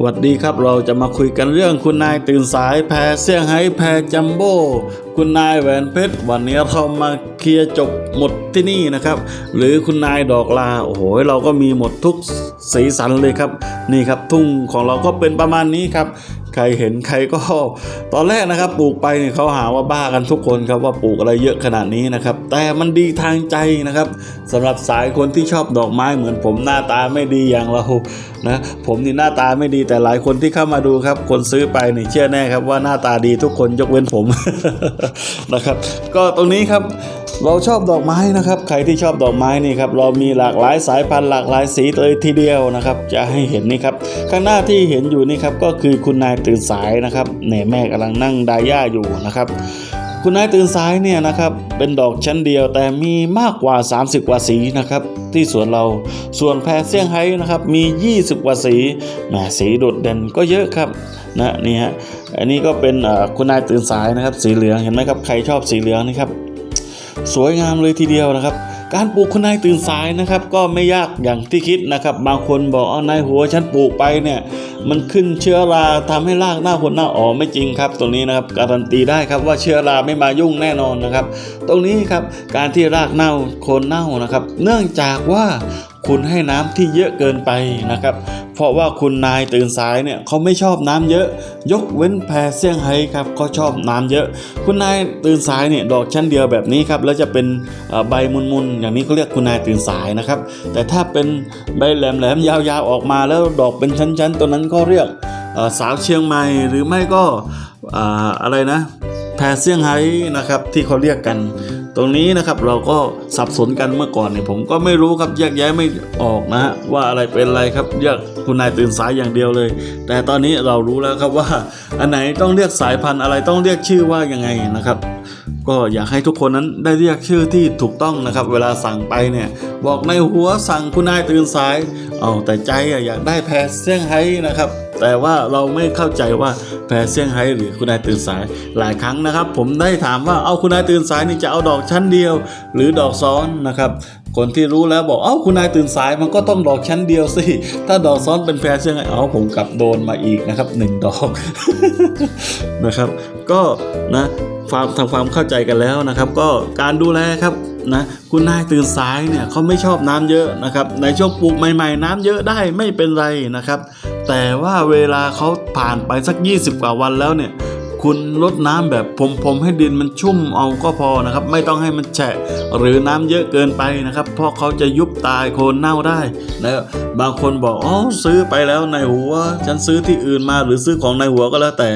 สวัสดีครับเราจะมาคุยกันเรื่องคุณนายตื่นสายแพ้เสี่ยงไฮ้แพ้จัมโบ้คุณนายแหวนเพชรวันนี้เรามาเคลียร์จบหมดที่นี่นะครับ หรือคุณนายดอกลาโอ้โหเราก็มีหมดทุกสีสันเลยครับ นี่ครับทุ่งของเราก็เป็นประมาณนี้ครับ ใครเห็นใครก็ ตอนแรกนะครับปลูกไปเนี่ยเขาหาว่าบ้ากันทุกคนครับว่าปลูกอะไรเยอะขนาดนี้นะครับ แต่มันดีทางใจนะครับสำหรับสายคนที่ชอบดอกไม้เหมือนผมหน้าตาไม่ดีอย่างเรานะผมนี่หน้าตาไม่ดีแต่หลายคนที่เข้ามาดูครับ คนซื้อไปเนี่ยเชื่อแน่ครับว่าหน้าตาดีทุกคนยกเว้นผมนะครับ ก็ตรงนี้ครับ เราชอบดอกไม้นะครับใครที่ชอบดอกไม้นี่ครับเรามีหลากหลายสายพันธุ์หลากหลายสีเลยทีเดียวนะครับ จะให้เห็นนี่ครับข้างหน้าที่เห็นอยู่นี่ครับก็คือคุณนายตื่นสายนะครับแหน่แม่กำลังนั่งดาย่าอยู่นะครับคุณนายตื่นสายเนี่ยนะครับเป็นดอกชั้นเดียวแต่มีมากกว่า 30 กว่าสีนะครับที่สวนเราส่วนแพรเซี่ยงไฮ้นะครับมี 20 กว่าสีแหมสีโดดเด่นก็เยอะครับนะนี่ฮะอันนี้ก็เป็นคุณนายตื่นสายนะครับสีเหลืองเห็นไหมครับใครชอบสีเหลืองนี่ครับ สวยงามเลยทีเดียวนะครับ การปลูกคุณนายตื่นสายนะครับ ก็ไม่ยากอย่างที่คิดนะครับ บางคนบอกเอานายหัวฉันปลูกไปเนี่ยมันขึ้นเชื้อราทำให้รากหน้าคนหน้าอ๋อไม่จริงครับตรงนี้นะครับการันตีได้ครับว่าเชื้อราไม่มายุ่งแน่นอนนะครับ ตรงนี้ครับการที่รากเน่าโคนเน่านะครับ เนื่องจากว่าคุณให้น้ำที่เยอะเกินไปนะครับ เพราะว่าคุณนายตื่นสายเนี่ยเขาไม่ชอบน้ำเยอะ ยกเว้นแพรเซี่ยงไฮ้ครับเขาชอบน้ำเยอะ คุณนายตื่นสายเนี่ยดอกชั้นเดียวแบบนี้ครับแล้วจะเป็นใบมุนๆอย่างนี้เขาเรียกคุณนายตื่นสายนะครับ แต่ถ้าเป็นใบแหลมๆยาวๆออกมาแล้วดอกเป็นชั้นๆตัวนั้นก็เรียกสาวเชียงใหม่หรือไม่ก็ออะไรนะ แพรเซี่ยงไฮ้นะครับที่เขาเรียกกัน ตรงนี้นะครับเราก็สับสนกันเมื่อก่อนเนี่ยผมก็ไม่รู้ครับแยกแยะไม่ออกนะฮะว่าอะไรเป็นอะไรครับเรียกคุณนายตื่นสายอย่างเดียวเลย แต่ตอนนี้เรารู้แล้วครับว่า อันไหนต้องเรียกสายพันธุ์อะไรต้องเรียกชื่อว่ายังไงนะครับก็อยากให้ทุกคนนั้นได้เรียกชื่อที่ถูกต้องนะครับ เวลาสั่งไปเนี่ยบอกในหัวสั่งคุณนายตื่นสาย เอาแต่ใจอะอยากได้แพรเซี่ยงไฮ้นะครับ แต่ว่าเราไม่เข้าใจว่าแพรเซี่ยงไฮ้หรือคุณนายตื่นสายหลายครั้งนะครับ ผมได้ถามว่าเอาคุณนายตื่นสายนี่จะเอาดอกชั้นเดียว หรือดอกซ้อนนะครับคนที่รู้แล้วบอกเอ้าคุณนายตื่นสายมันก็ต้องดอกชั้นเดียวสิ ถ้าดอกซ้อนเป็นแพรเซี่ยงไฮ้เอาผมกลับโดนมาอีกนะครับหนึ่งดอกนะครับ ก็นะความทำความเข้าใจกันแล้วนะครับ ก็การดูแลครับ นะคุณนายตื่นสายเนี่ยเขาไม่ชอบน้ำเยอะนะครับ ในช่วงปลูกใหม่ ๆ น้ำเยอะได้ไม่เป็นไรนะครับ แต่ว่าเวลาเขาผ่านไปสัก 20 กว่าวันแล้วเนี่ยคุณลดน้ำแบบพรมๆให้ดินมันชุ่มเอาก็พอนะครับ ไม่ต้องให้มันแฉะหรือน้ำเยอะเกินไปนะครับ เพราะเขาจะยุบตายโคนเน่าได้นะบบางคนบอกอ๋อซื้อไปแล้วในหัว ฉันซื้อที่อื่นมาหรือซื้อของในหัวก็แล้วแต่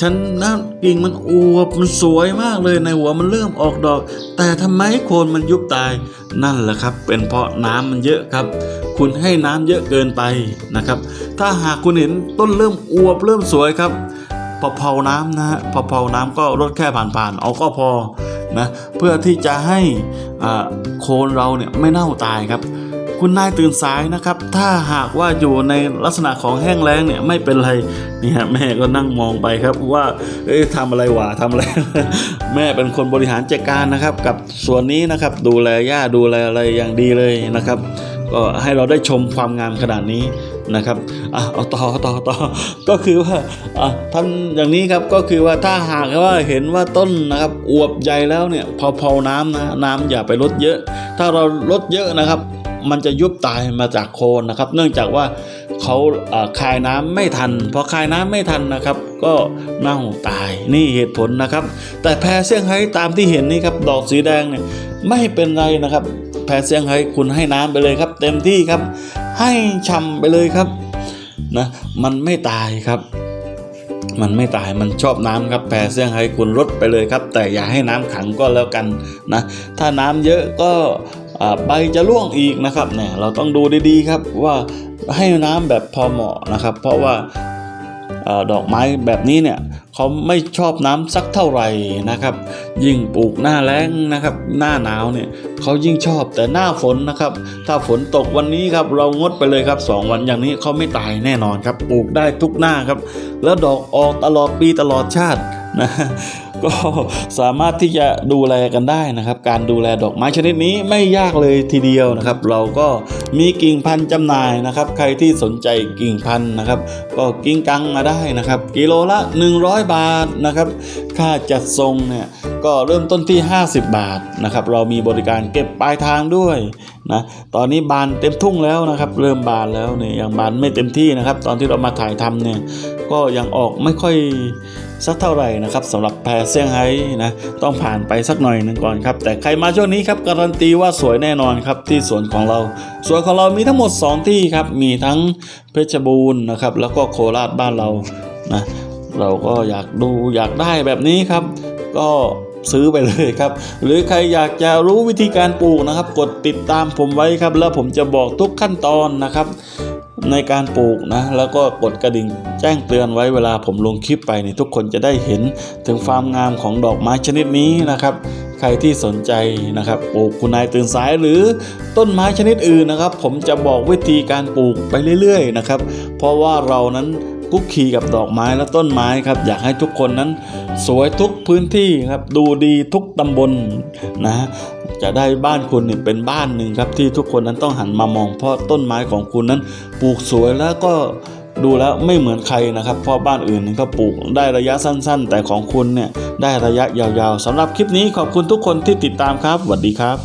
ฉันนะกิ่งมันอวบมันสวยมากเลยในหัวมันเริ่มออกดอก แต่ทำไมโคนมันยุบตาย นั่นแหละครับ เป็นเพราะน้ำมันเยอะครับ คุณให้น้ำเยอะเกินไปนะครับ ถ้าหากคุณเห็นต้นเริ่มอวบเริ่มสวยครับพอเผาน้ำนะฮะพอเผาน้ำก็ลดแค่ผ่านๆเอาก็พอนะเพื่อที่จะให้โคนเราเนี่ยไม่เน่าตายครับ คุณนายตื่นสายนะครับ ถ้าหากว่าอยู่ในลักษณะของแห้งแล้งเนี่ยไม่เป็นไรนี่ฮะแม่ก็นั่งมองไปครับว่าเอ๊ะทำอะไรวะทำอะไร แม่เป็นคนบริหารจัดการนะครับ กับส่วนนี้นะครับดูแลหญ้าดูแลอะไรอย่างดีเลยนะครับ ก็ให้เราได้ชมความงามขนาดนี้นะครับอะเอาต่อต่อต่อก็คือว่าอะทำอย่างนี้ครับก็คือว่าถ้าหากว่าเห็นว่าต้นนะครับอวบใหญ่แล้วเนี่ยพอพอน้ำนะน้ำอย่าไปลดเยอะ ถ้าเราลดเยอะนะครับ มันจะยุบตายมาจากโคนนะครับ เนื่องจากว่าเขาคายน้ำไม่ทันพอคายน้ำไม่ทันนะครับ ก็เน่าตายนี่เหตุผลนะครับ แต่แพรเซี่ยงไฮ้ตามที่เห็นนี่ครับดอกสีแดงเนี่ยไม่เป็นไรนะครับ แพรเซี่ยงไฮ้คุณให้น้ำไปเลยครับ เต็มที่ครับ ให้ช่ำไปเลยครับนะมันไม่ตายครับมันไม่ตายมันชอบน้ำครับแพรเซี่ยงไฮ้คุณลดไปเลยครับ แต่อย่าให้น้ำขังก็แล้วกันนะ ถ้าน้ำเยอะก็ ใบจะร่วงอีกนะครับเนี่ยเราต้องดูดีๆครับว่าให้น้ำแบบพอเหมาะนะครับ เพราะว่าอดอกไม้แบบนี้เนี่ยเขาไม่ชอบน้ำสักเท่าไหร่นะครับ ยิ่งปลูกหน้าแล้งนะครับ หน้าหนาวเนี่ยเขายิ่งชอบแต่หน้าฝนนะครับ ถ้าฝนตกวันนี้ครับเรางดไปเลยครับสองวันอย่างนี้เขาไม่ตายแน่นอนครับ ปลูกได้ทุกหน้าครับ แล้วดอกออกตลอดปีตลอดชาตินะ ก็สามารถที่จะดูแลกันได้นะครับ การดูแลดอกไม้ชนิดนี้ไม่ยากเลยทีเดียวนะครับ เราก็มีกิ่งพันธุ์จำหน่ายนะครับ ใครที่สนใจกิ่งพันธุ์นะครับ ก็กิ่งกังมาได้นะครับ กิโลละ 100 บาทนะครับ ค่าจัดส่งเนี่ยก็เริ่มต้นที่ 50 บาทนะครับ เรามีบริการเก็บปลายทางด้วย นะตอนนี้บานเต็มทุ่งแล้วนะครับ เริ่มบานแล้วเนี่ยยังบานไม่เต็มที่นะครับ ตอนที่เรามาถ่ายทำเนี่ยก็ยังออกไม่ค่อยสักเท่าไหร่นะครับสำหรับแพรเซี่ยงไฮ้นะต้องผ่านไปสักหน่อยหนึ่งก่อนครับ แต่ใครมาช่วงนี้ครับการันตีว่าสวยแน่นอนครับที่สวนของเรา สวนของเรามีทั้งหมด 2 ที่ครับมีทั้งเพชรบูรณ์นะครับแล้วก็โคราชบ้านเรานะเราก็อยากดูอยากได้แบบนี้ครับ ก็ ซื้อไปเลยครับ หรือใครอยากจะรู้วิธีการปลูกนะครับ กดติดตามผมไว้ครับ แล้วผมจะบอกทุกขั้นตอนนะครับ ในการปลูกนะ แล้วก็กดกระดิ่งแจ้งเตือนไว้เวลาผมลงคลิปไปนี่ทุกคนจะได้เห็นถึงความงามของดอกไม้ชนิดนี้นะครับใครที่สนใจนะครับปลูกคุณนายตื่นสายหรือต้นไม้ชนิดอื่นนะครับ ผมจะบอกวิธีการปลูกไปเรื่อย ๆ นะครับ เพราะว่าเรานั้น คุกคีกับดอกไม้และต้นไม้ครับ อยากให้ทุกคนนั้น สวยทุกพื้นที่ครับ ดูดีทุกตำบลนะ จะได้บ้านคุณเนี่ยเป็นบ้านหนึ่งครับที่ทุกคนนั้นต้องหันมามอง เพราะต้นไม้ของคุณนั้น ปลูกสวยแล้วก็ดูแล้วไม่เหมือนใครนะครับ เพราะบ้านอื่นก็ปลูกได้ระยะสั้น ๆ แต่ของคุณเนี่ยได้ระยะยาวๆสำหรับคลิปนี้ขอบคุณทุกคนที่ติดตามครับสวัสดีครับ